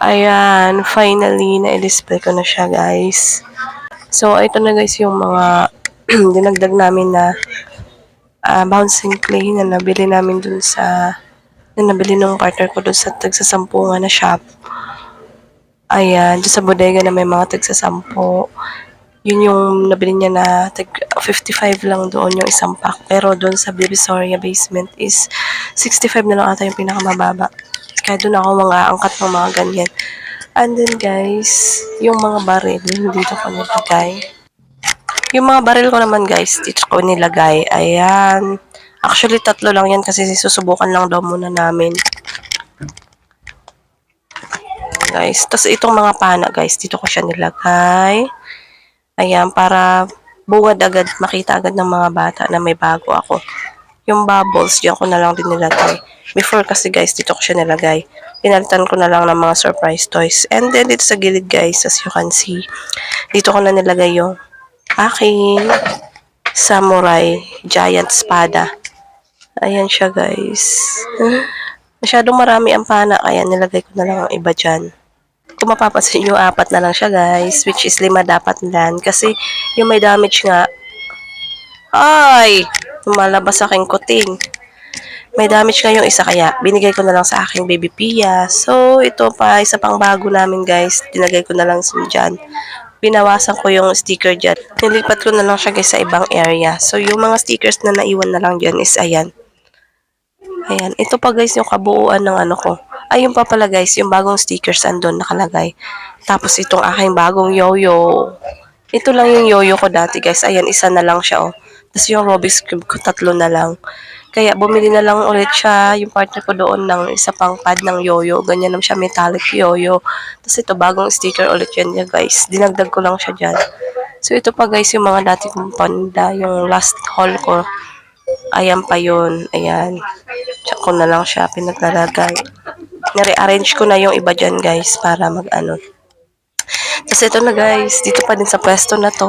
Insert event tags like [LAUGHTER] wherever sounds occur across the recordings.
Ayan, finally, na-display ko na siya, guys. So, ito na, guys, yung mga [CLEARS THROAT] dinagdag namin na ah, bouncing clay na nabili namin dun sa na nabili ng partner ko dun sa tagsasampungan na shop. Ayan, dun sa bodega na may mga tagsasampo. Yun yung nabili niya na tag 55 lang doon yung isang pack. Pero doon sa Divisoria basement is 65 na lang ata yung pinakamababa. Kaya doon ako mga angkat ng mga ganyan. And then guys, yung mga baril, dito ko nilagay. Yung mga baril ko naman guys, dito ko nilagay. Ayan. Actually, tatlo lang yan kasi susubukan lang daw muna namin. Guys, tapos itong mga pana guys, dito ko siya nilagay. Ayan, para bungad agad, makita agad ng mga bata na may bago ako. Yung bubbles, diyan ko na lang din nilagay. Before kasi guys, dito ko siya nilagay. Pinalitan ko na lang ng mga surprise toys. And then dito sa gilid guys, as you can see, dito ko na nilagay yung aking samurai giant spada. Ayan siya guys. Masyadong marami ang pana, kaya nilagay ko na lang ang iba dyan kung mapapansin nyo, apat na lang siya guys, which is lima dapat lan. Kasi yung may damage nga, ay, lumalabas aking kuting. May damage nga yung isa kaya binigay ko na lang sa aking baby Pia. So, ito pa, isa pang bago namin guys, dinagay ko na lang sa dyan. Binawasan ko yung sticker dyan. Nilipat ko na lang siya guys sa ibang area. So, yung mga stickers na naiwan na lang dyan is ayan. Ayan. Ito pa guys yung kabuuan ng ano ko. Ayun pa pala guys, yung bagong stickers andun nakalagay. Tapos itong aking bagong yoyo. Ito lang yung yoyo ko dati guys. Ayan, isa na lang siya oh. Tapos yung Rubik's Cube ko, tatlo na lang. Kaya bumili na lang ulit siya, yung partner ko doon ng isa pang pad ng yoyo. Ganyan naman siya, metallic yoyo. Tapos ito, bagong sticker ulit yan niya guys. Dinagdag ko lang siya dyan. So ito pa guys, yung mga dati kong panda, yung last haul ko. Ayan pa yun. Ayan. Tsaka ko na lang siya pinaglalagay. Nare-arrange ko na yung iba dyan guys para mag-ano. Tapos ito na guys, dito pa din sa pwesto na to,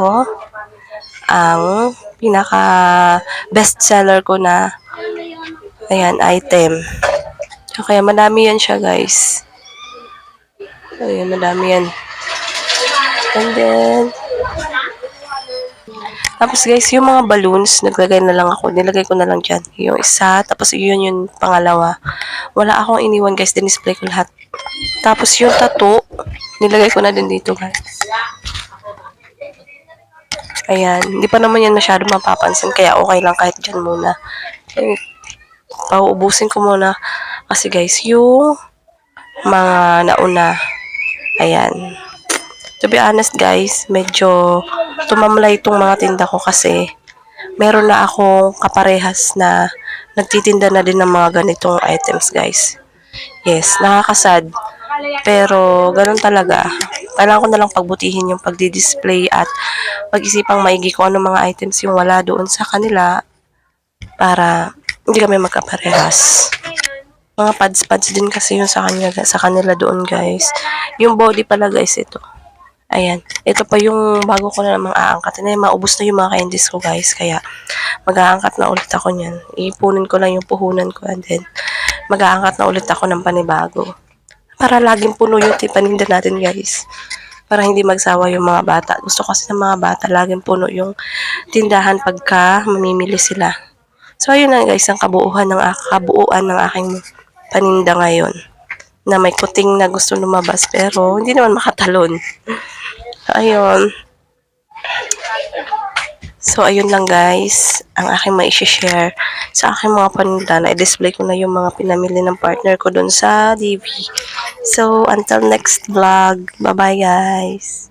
ang pinaka best seller ko na ayan, item. So, kaya madami yan siya guys. Ayan, madami yan. And then, tapos guys, yung mga balloons, naglagay na lang ako. Nilagay ko na lang dyan. Yung isa, tapos yun yung pangalawa. Wala akong iniwan guys, dinisplay ko lahat. Tapos yung tattoo, nilagay ko na din dito guys. Ayan, hindi pa naman yan masyado mapapansin, kaya okay lang kahit dyan muna. Eh, pauubusin ko muna. Kasi guys, yung mga nauna, ayan. To be honest guys, medyo tumamlay itong mga tinda ko kasi meron na akong kaparehas na nagtitinda na din ng mga ganitong items guys. Yes, nakakasad. Pero ganun talaga. Kailangan ko na lang pagbutihin yung pagdi-display at pag-isipang maigi kung ano mga items yung wala doon sa kanila para hindi kami magkaparehas. Mga pads-pads din kasi yung sa kanila, sa kanila doon guys. Yung body pala guys ito. Ayan. Ito pa yung bago ko na namang aangkat. Na maubos na yung mga candies ko guys. Kaya mag-aangkat na ulit ako niyan. Ipunin ko lang yung puhunan ko and then mag-aangkat na ulit ako ng panibago. Para laging puno yung paninda natin guys. Para hindi magsawa yung mga bata. Gusto kasi ng mga bata laging puno yung tindahan pagka mamimili sila. So ayun na guys ang kabuuan ng kabuuan ng aking paninda ngayon na may kuting na gusto lumabas pero hindi naman makatalon. [LAUGHS] Ayun. So, ayun lang guys, ang aking mai-share sa aking mga paninda na i-display ko na yung mga pinamili ng partner ko dun sa DV. So, until next vlog, bye-bye guys!